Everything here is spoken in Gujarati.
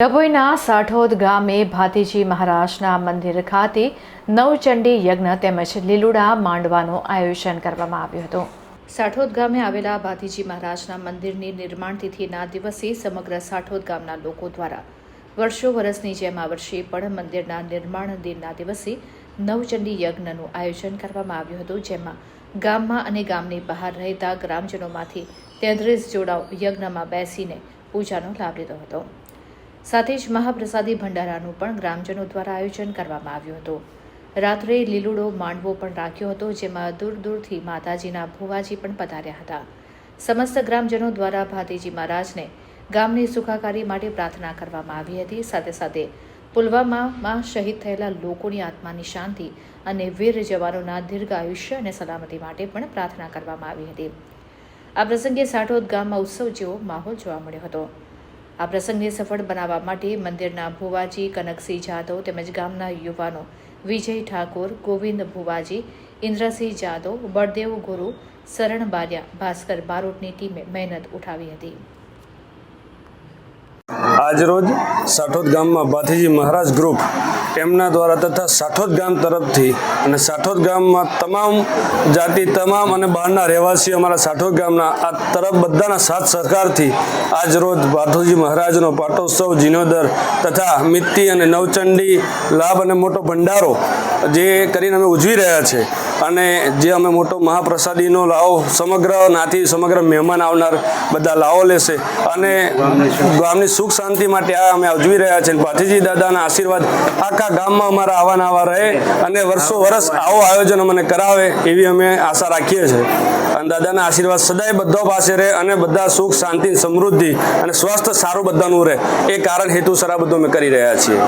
ડભોઈના સાઠોદ ગામે ભાતીજી મહારાજના મંદિર ખાતે નવચંડી યજ્ઞ તેમજ લીલુડા માંડવાનું આયોજન કરવામાં આવ્યું હતું. સાઠોદ ગામે આવેલા ભાતીજી મહારાજના મંદિરની નિર્માણ તિથિના દિવસે સમગ્ર સાઠોદ ગામના લોકો દ્વારા વર્ષો વર્ષની જેમ આ વર્ષે પણ મંદિરના નિર્માણ દિનના દિવસે નવચંડી યજ્ઞનું આયોજન કરવામાં આવ્યું હતું, જેમાં ગામમાં અને ગામની બહાર રહેતા ગ્રામજનોમાંથી તેત્રીસ જોડાઓ યજ્ઞમાં બેસીને પૂજાનો લાભ લીધો હતો. સાથે જ મહાપ્રસાદી ભંડારાનું પણ ગ્રામજનો દ્વારા આયોજન કરવામાં આવ્યું હતું. રાત્રે લીલુડો માંડવો પણ રાખ્યો હતો, જેમાં દૂર દૂરથી માતાજીના ભુવાજી પણ પધાર્યા હતા. સમસ્ત ગ્રામજનો દ્વારા ભાતીજી મહારાજને ગામની સુખાકારી માટે પ્રાર્થના કરવામાં આવી હતી. સાથે સાથે પુલવામામાં શહીદ થયેલા લોકોની આત્માની શાંતિ અને વીર જવાનોના દીર્ઘ આયુષ્ય અને સલામતી માટે પણ પ્રાર્થના કરવામાં આવી હતી. આ પ્રસંગે સાઠોદ ગામમાં ઉત્સવ જેવો માહોલ જોવા મળ્યો હતો. આ પ્રસંગને સફળ બનાવવા માટે મંદિરના ભુવાજી કનકસિંહ જાદવ તેમજ ગામના યુવાનો વિજય ઠાકોર, ગોવિંદ ભુવાજી, ઇન્દ્રસિંહ જાદવ, બળદેવ ગુરુ, શરણ બારિયા, ભાસ્કર બારોટની ટીમે મહેનત ઉઠાવી હતી. આજરોજ સાઠોદ ગામમાં ભાથીજી મહારાજ ગ્રુપ એમના દ્વારા તથા સાઠોદ ગામ તરફથી અને સાઠોદ ગામમાં તમામ જાતિ, તમામ અને બહારના રહેવાસીઓ અમારા સાઠોદ ગામના આ તરફ બધાના સાથ સહકારથી આજરોજ ભાથોજી મહારાજનો પાટોત્સવ, જીનોદર તથા મિત્તી અને નવચંડી લાભ અને મોટો ભંડારો જે કરીને અમે ઉજવી રહ્યા છે. અને જે અમે મોટો મહાપ્રસાદીનો લાવો, સમગ્ર નાથી, સમગ્ર મહેમાન આવનાર બધા લાવો લેશે. અને ગામની સુખ શાંતિ માટે આ અમે ઉજવી રહ્યા છીએ. પાથીજી દાદાના આશીર્વાદ આખા ગામમાં અમારા આવા ને આવા રહે અને વર્ષો વર્ષ આવો આયોજન અમને કરાવે એવી અમે આશા રાખીએ છીએ. અને દાદાના આશીર્વાદ સદાય બધા પાસે રહે અને બધા સુખ, શાંતિ, સમૃદ્ધિ અને સ્વાસ્થ્ય સારું બધાનું રહે. એ કારણ હેતુસર આ બધું અમે કરી રહ્યા છીએ.